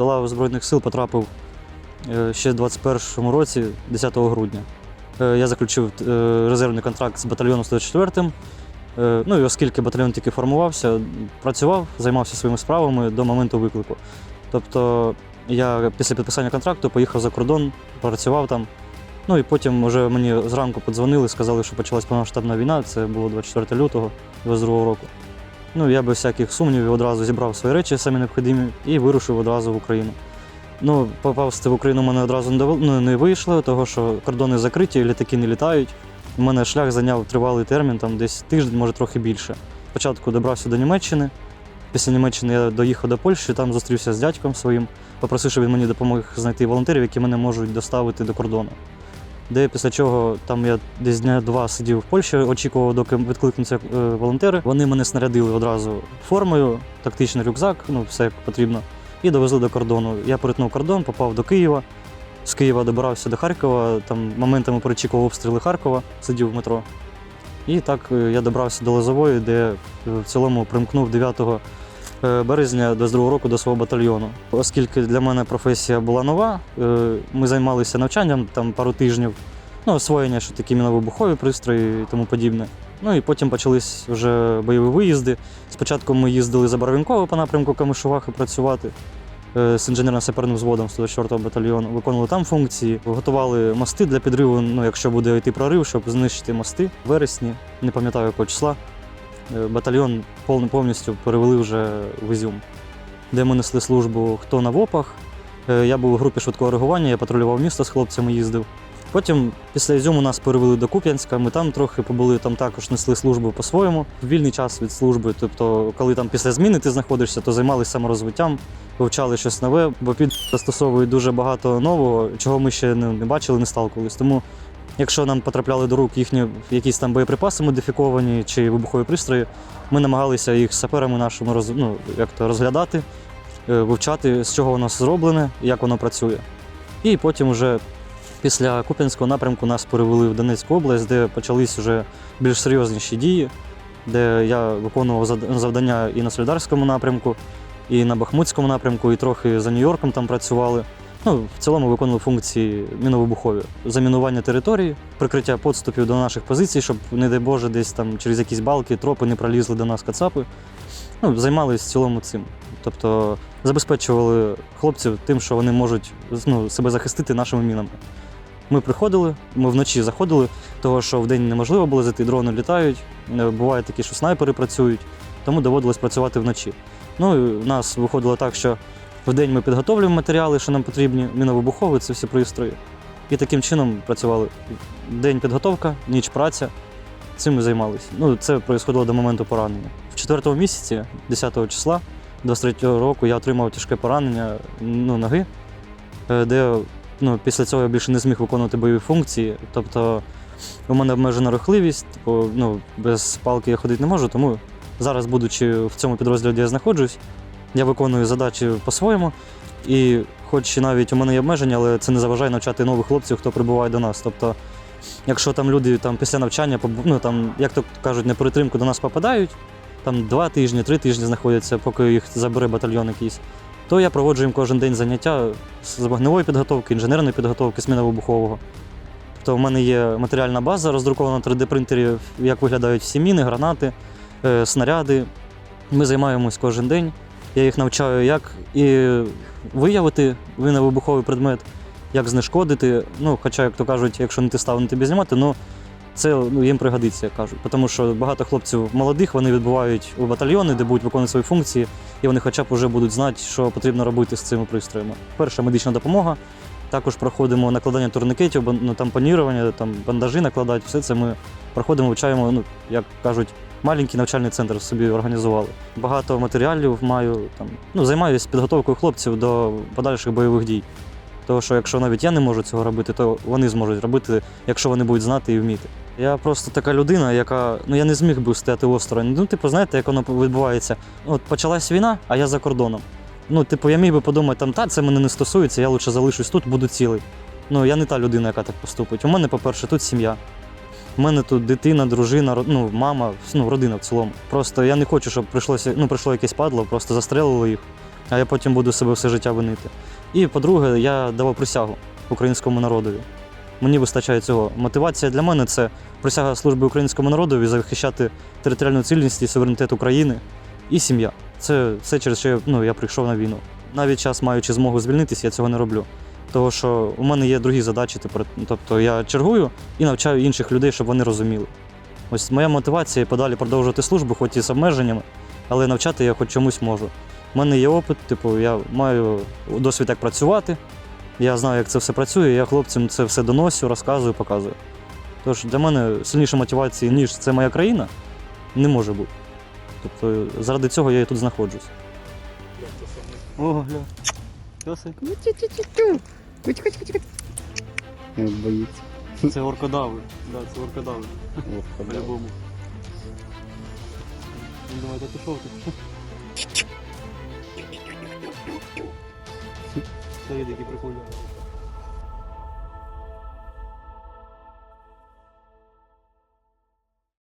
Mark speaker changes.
Speaker 1: до лав Збройних сил потрапив е, ще в 21-му році, 10 грудня. Е, Я заключив е, резервний контракт з батальйоном 104-м. Е, Ну і оскільки батальйон тільки формувався, працював, займався своїми справами до моменту виклику. Тобто я після підписання контракту поїхав за кордон, працював там. Ну і потім вже мені зранку подзвонили, сказали, що почалась повномасштабна війна, це було 24 лютого 22 року. Ну, я без всяких сумнівів одразу зібрав свої речі, самі необхідні, і вирушив одразу в Україну. Ну, попасти в Україну мене одразу не, ну, вийшло, тому що кордони закриті, літаки не літають. У мене шлях зайняв тривалий термін, там десь тиждень, може трохи більше. Спочатку добрався до Німеччини. Після Німеччини я доїхав до Польщі, там зустрівся з дядьком своїм, попросив, щоб він мені допомог знайти волонтерів, які мене можуть доставити до кордону. Де після чого там я десь дня два сидів в Польщі, очікував, доки відкликнуться е, волонтери. Вони мене снарядили одразу формою, тактичний рюкзак, ну все як потрібно, і довезли до кордону. Я перетнув кордон, попав до Києва. З Києва добирався до Харкова, там моментами перечікував обстріли Харкова, сидів в метро. І так е, я добрався до Лозової, де е, в цілому примкнув 9 е, березня 22 року до свого батальйону. Оскільки для мене професія була нова, е, ми займалися навчанням там пару тижнів, ну, освоєння, що такі міновибухові пристрої і тому подібне. Ну і потім почались вже бойові виїзди. Спочатку ми їздили за Боровінково по напрямку Камишувахи працювати е, з інженерно-саперним взводом 104-го батальйону. Виконували там функції, готували мости для підриву, ну, якщо буде йти прорив, щоб знищити мости. В вересні, не пам'ятаю якого числа, е, батальйон повністю перевели вже в Ізюм, де ми несли службу хто на ВОПах. Е, Я був у групі швидкого реагування, я патрулював місто з хлопцями, їздив. Потім після Ізюму нас перевели до Куп'янська, ми там трохи побули, там також несли службу по-своєму. Вільний час від служби, тобто, коли там після зміни ти знаходишся, то займалися саморозвиттям, вивчали щось нове, бо під застосовують дуже багато нового, чого ми ще не, бачили, не сталкувались. Тому, якщо нам потрапляли до рук їхні якісь там боєприпаси модифіковані чи вибухові пристрої, ми намагалися їх саперами нашими роз, ну, як то, розглядати, е, вивчати, з чого воно зроблене, як воно працює. І потім вже після Куп'янського напрямку нас перевели в Донецьку область, де почались вже більш серйозніші дії, де я виконував завдання і на Солідарському напрямку, і на Бахмутському напрямку, і трохи за Нью-Йорком там працювали. Ну, в цілому виконували функції міновибухові. Замінування території, прикриття подступів до наших позицій, щоб, не дай Боже, десь там через якісь балки, тропи не пролізли до нас кацапи. Ну, займалися в цілому цим. Тобто забезпечували хлопців тим, що вони можуть ну, себе захистити нашими мінами. Ми приходили, ми вночі заходили, того що вдень неможливо було зайти, дрони літають. е, Буває такі, що снайпери працюють, тому доводилось працювати вночі. Ну і нас виходило так, що вдень ми підготовлюємо матеріали, що нам потрібні, міновибухові, це всі пристрої. І таким чином працювали. День підготовка, ніч праця. Цим ми займалися. Ну, це відбувалося до моменту поранення. В четвертому місяці, 10 числа 23-го року, я отримав тяжке поранення ну, ноги, е, де ну, після цього я більше не зміг виконувати бойові функції. Тобто у мене обмежена рухливість, типу, ну, без палки я ходити не можу, тому зараз, будучи в цьому підрозділі, де я знаходжусь, я виконую задачі по-своєму. І хоч навіть у мене є обмеження, але це не заважає навчати нових хлопців, хто прибуває до нас. Тобто, якщо там люди там, після навчання, ну, там, як то кажуть, на перетримку до нас попадають, там два тижні, три тижні знаходяться, поки їх забере батальйон якийсь, то я проводжу їм кожен день заняття з вогневої підготовки, інженерної підготовки, зміново-вибухового. Тобто в мене є матеріальна база роздрукована на 3D-принтері, як виглядають всі міни, гранати, е, снаряди. Ми займаємось кожен день. Я їх навчаю, як і виявити вибуховий предмет, як знешкодити. Ну, хоча, як то кажуть, якщо не ти став, не тобі знімати, ну це ну, їм пригодиться, як кажуть. Тому що багато хлопців молодих вони відбувають у батальйони, де будуть виконувати свої функції, і вони хоча б вже будуть знати, що потрібно робити з цими пристроями. Перша медична допомога. Також проходимо накладання турникетів, ну, тампонірування, там бандажі накладати, все це ми проходимо, вивчаємо, ну, як кажуть, маленький навчальний центр собі організували. Багато матеріалів маю, там, ну, займаюся підготовкою хлопців до подальших бойових дій. Тому що якщо навіть я не можу цього робити, то вони зможуть робити, якщо вони будуть знати і вміти. Я просто така людина, яка ну я не зміг би стояти осторонь. Ну, типу, знаєте, як воно відбувається. От почалась війна, а я за кордоном. Ну, типу, я міг би подумати, там, та це мене не стосується, я лише залишусь тут, буду цілий. Ну, я не та людина, яка так поступить. У мене, по-перше, тут сім'я. У мене тут дитина, дружина, ну, мама, ну, родина в цілому. Просто я не хочу, щоб прийшлося, ну, прийшло якесь падло, просто застрелило їх. а я потім буду себе все життя винити. І по-друге, я давав присягу українському народові. Мені вистачає цього. Мотивація для мене це присяга служби українському народові захищати територіальну цілісність і суверенітет України і сім'я. Це все через що я, ну, я прийшов на війну. Навіть час, маючи змогу звільнитися, я цього не роблю. Тому що у мене є другі задачі. Тобто я чергую і навчаю інших людей, щоб вони розуміли. Ось моя мотивація подалі продовжувати службу, хоч і з обмеженнями, але навчати я хоч чомусь можу. У мене є опит, типу, я маю досвід як працювати. Я знаю, як це все працює, я хлопцям це все доносю, розказую, показую. Тож для мене сильніше мотивації, ніж це моя країна, не може бути. Тобто заради цього я і тут знаходжусь. О, гля. Песик.
Speaker 2: Як боїться.
Speaker 1: Це оркодави. Да, це оркодави. По-любому. Він думає, та пішов, ти пішов. Стоїть, який прикольний.